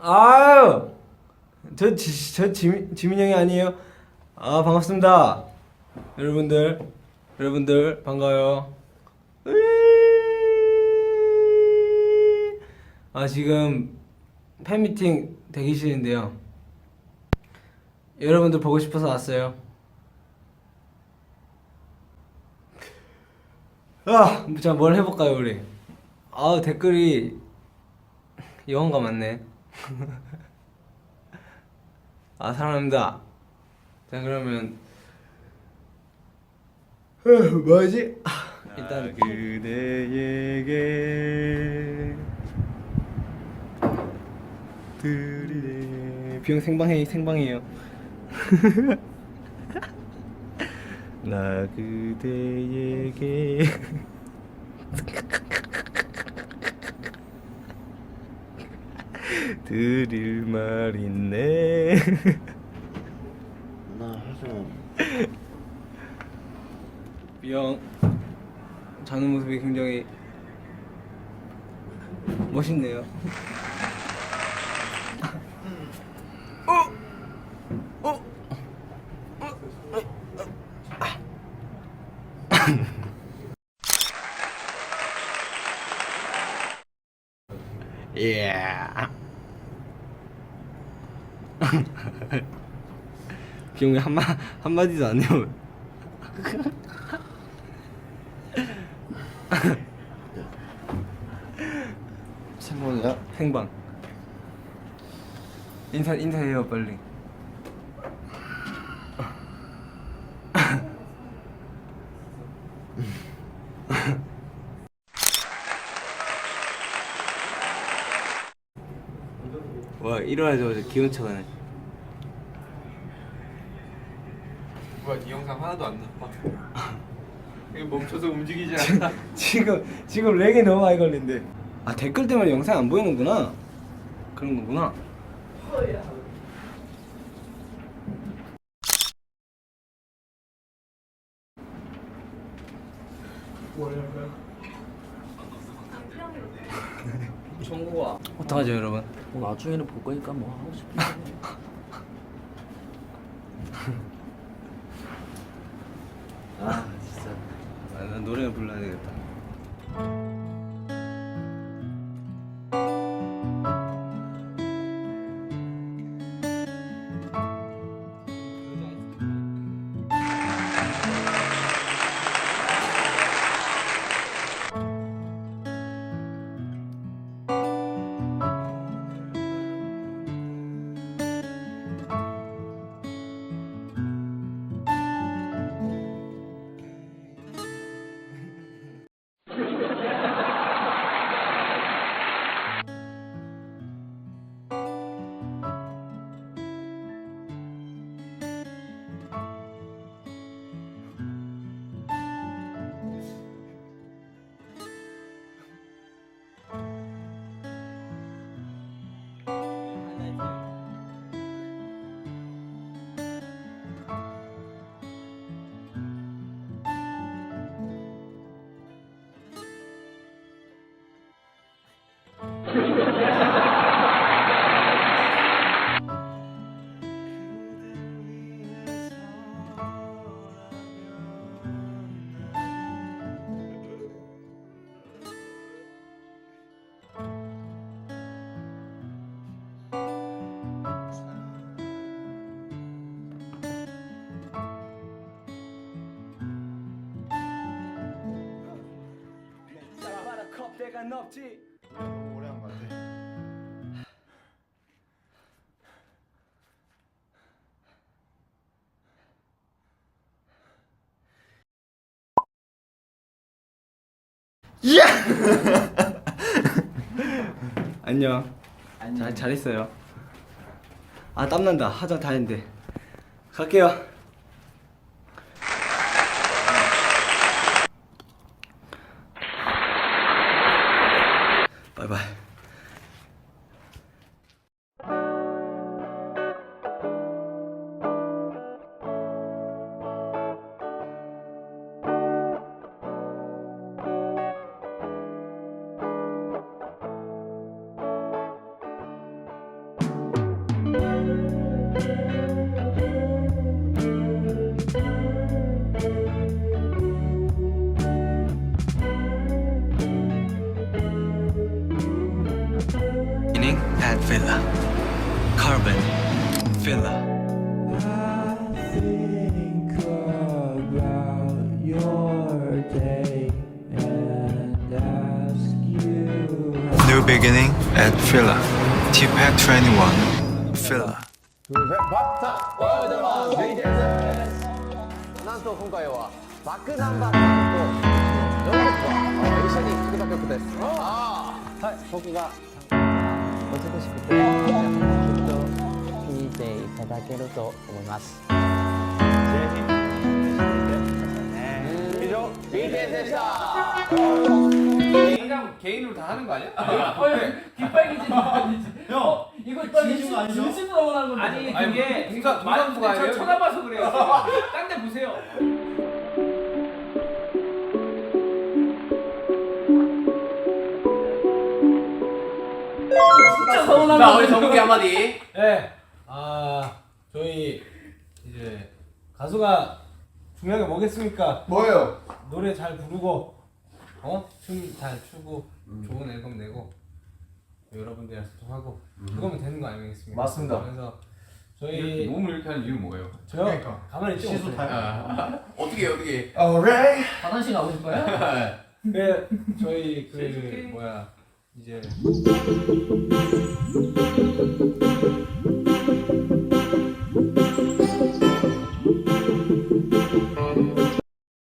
아유, 저, 지, 저 지민, 지민 형이 아니에요. 아 반갑습니다. 여러분들, 여러분들 반가워요. 아 지금 팬미팅 대기실인데요. 여러분들 보고 싶어서 왔어요. 아, 자, 뭘 해볼까요, 우리? 아, 댓글이 영어가 많네. 아, 사랑합니다. 자, 그러면 뭐지? 아, 일단 그대에게 드리네 비용 생방해 생방이에요. 나 그대에게 드릴 말 있네 나 해줘. 비용 자는 모습이 굉장히 멋있네요. 예 비용이 한마 한마디도 안 해요. 생방이야? 생방. 인사 인사해요 빨리. 와 일어나자마자 기운차가네. 뭐야 이 영상 하나도 안 나와 이거 멈춰서 움직이지 않아 지금 지금 렉이 너무 많이 걸린대. 아 댓글 때문에 영상 안 보이는구나. 그런 거구나. 청구가 어떡하죠 여러분? 뭐 나중에는 볼 거니까 뭐 하고 싶은 거 해. 아 진짜. 아, 나 노래 불러야 되겠다. 겁대가 높지. 오래 한거 같아. 안녕. 잘 잘했어요. 아 땀난다. 화장 다 했는데. 갈게요. Villa. New beginning at Villa. T-Pack 21 Villa. なんと今回はバックナンバーさんとロケットが一緒に作った曲ですはい僕が美しくてきっと聴いていた だけると思います以上 BTS でした 개인이랑 개인으로 다 하는 거 아니야? 깃발기지 형 이거 진심 진심으로 원하는 건데 아니 그게 그러니까 많은 분들 저 쳐다봐서 그래요. 딴 데 보세요. 진짜 서운한 자 거 우리 정국이 한마디. 네. 아 저희 이제 가수가 중요한 게 뭐겠습니까? 뭐예요? 노래 잘 부르고 어? 춤 잘 추고 음. 좋은 앨범 내고 여러분들이랑 소통하고 그거면 되는 거 아니겠습니까? 맞습니다. 그래서 저희 몸을 이렇게 하는 이유는 뭐예요? 저요 그러니까. 가만히 있지 시소. 타요. 어떻게 어떻게? 오케이. 화장실 가고 싶어요? 네 저희 그? 뭐야 이제